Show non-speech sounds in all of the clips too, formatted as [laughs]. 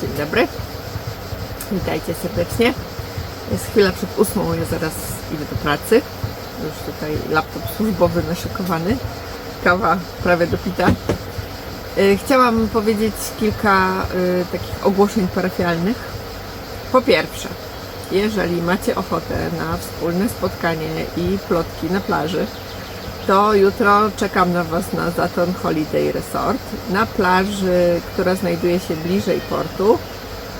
Dzień dobry. Witajcie serdecznie. Jest chwila przed ósmą, ja zaraz idę do pracy. Już tutaj laptop służbowy naszykowany. Kawa prawie dopita. Y, Chciałam powiedzieć kilka y, takich ogłoszeń parafialnych. Po pierwsze, jeżeli macie ochotę na wspólne spotkanie i plotki na plaży, to jutro czekam na Was na Zaton Holiday Resort na plaży, która znajduje się bliżej portu,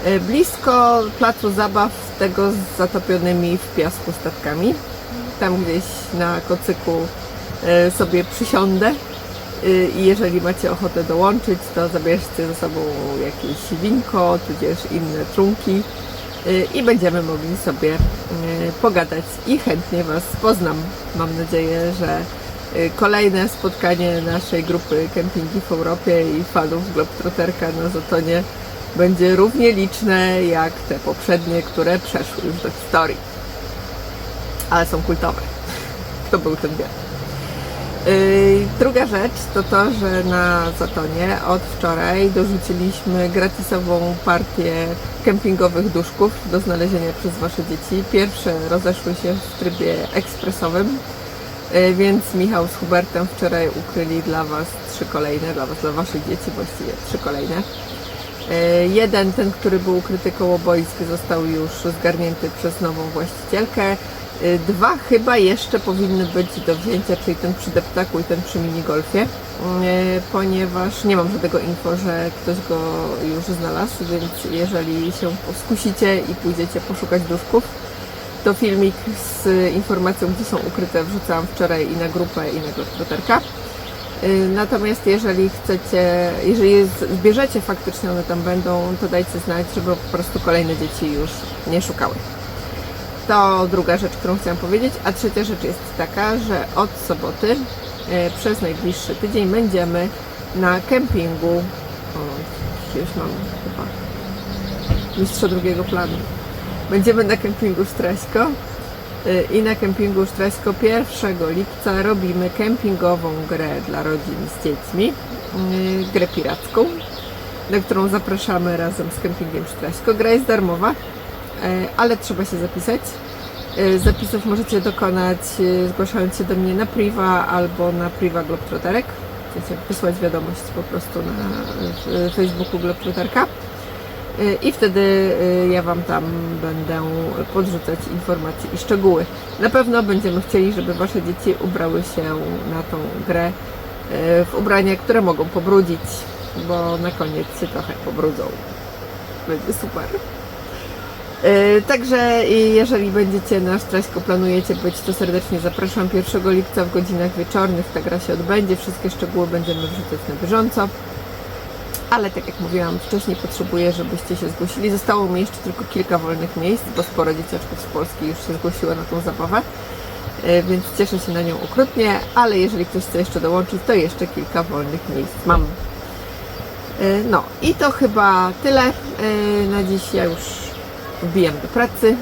e, blisko placu zabaw tego z zatopionymi w piasku statkami. Tam gdzieś na kocyku e, sobie przysiądę E, i jeżeli macie ochotę dołączyć, to zabierzcie ze sobą jakieś winko, tudzież inne trunki i będziemy mogli sobie pogadać i chętnie Was poznam. Mam nadzieję, że kolejne spotkanie naszej grupy Kempingi w Europie i fanów Globetrotterka na Zatonie będzie równie liczne jak te poprzednie, które przeszły już do historii. Ale są kultowe. [laughs] Kto był ten wie. Yy, Druga rzecz to to, że na Zatonie od wczoraj dorzuciliśmy gratisową partię kempingowych duszków do znalezienia przez Wasze dzieci. Pierwsze rozeszły się w trybie ekspresowym, więc Michał z Hubertem wczoraj ukryli dla Was trzy kolejne, dla Was, dla Waszych dzieci właściwie trzy kolejne. Yy, Jeden, ten, który był ukryty koło boisk, został już zgarnięty przez nową właścicielkę. Yy, Dwa chyba jeszcze powinny być do wzięcia, czyli ten przy deptaku i ten przy minigolfie, ponieważ nie mam żadnego info, że ktoś go już znalazł, więc jeżeli się skusicie i pójdziecie poszukać duszków, to filmik z informacją, gdzie są ukryte, wrzucałam wczoraj i na grupę, i na Globetrotterka. Y, Natomiast jeżeli chcecie, jeżeli zbierzecie faktycznie one tam będą, to dajcie znać, żeby po prostu kolejne dzieci już nie szukały. To druga rzecz, którą chciałam powiedzieć. A trzecia rzecz jest taka, że od soboty y, przez najbliższy tydzień będziemy na kempingu. O, już mam chyba mistrza drugiego planu. Będziemy na kempingu Straśko y, i na kempingu Straśko 1 lipca robimy kempingową grę dla rodzin z dziećmi, y, grę piracką, na którą zapraszamy razem z kempingiem Straśko. Gra jest darmowa, y, ale trzeba się zapisać. Zapisów możecie dokonać zgłaszając się do mnie na priva albo na priva Globetrotterek. Chcecie wysłać wiadomość po prostu na Facebooku Globetrotterka. Y, I wtedy y, ja Wam tam będę podrzucać informacje i szczegóły. Na pewno będziemy chcieli, żeby Wasze dzieci ubrały się na tą grę y, w ubrania, które mogą pobrudzić, bo na koniec się trochę pobrudzą. Będzie super. Także jeżeli będziecie na Straśko planujecie być, to serdecznie zapraszam 1 lipca w godzinach wieczornych. Ta gra się odbędzie. Wszystkie szczegóły będziemy wrzucać na bieżąco ale tak jak mówiłam wcześniej, potrzebuję, żebyście się zgłosili. Zostało mi jeszcze tylko kilka wolnych miejsc, bo sporo dzieciaczków z Polski już się zgłosiło na tą zabawę, e, więc cieszę się na nią okrutnie, ale jeżeli ktoś chce jeszcze dołączyć, to jeszcze kilka wolnych miejsc mam. E, No i to chyba tyle e, na dziś. Ja już wbijam do pracy.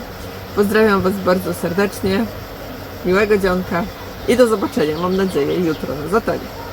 Pozdrawiam Was bardzo serdecznie. Miłego dzionka i do zobaczenia, mam nadzieję, jutro na Zatonie.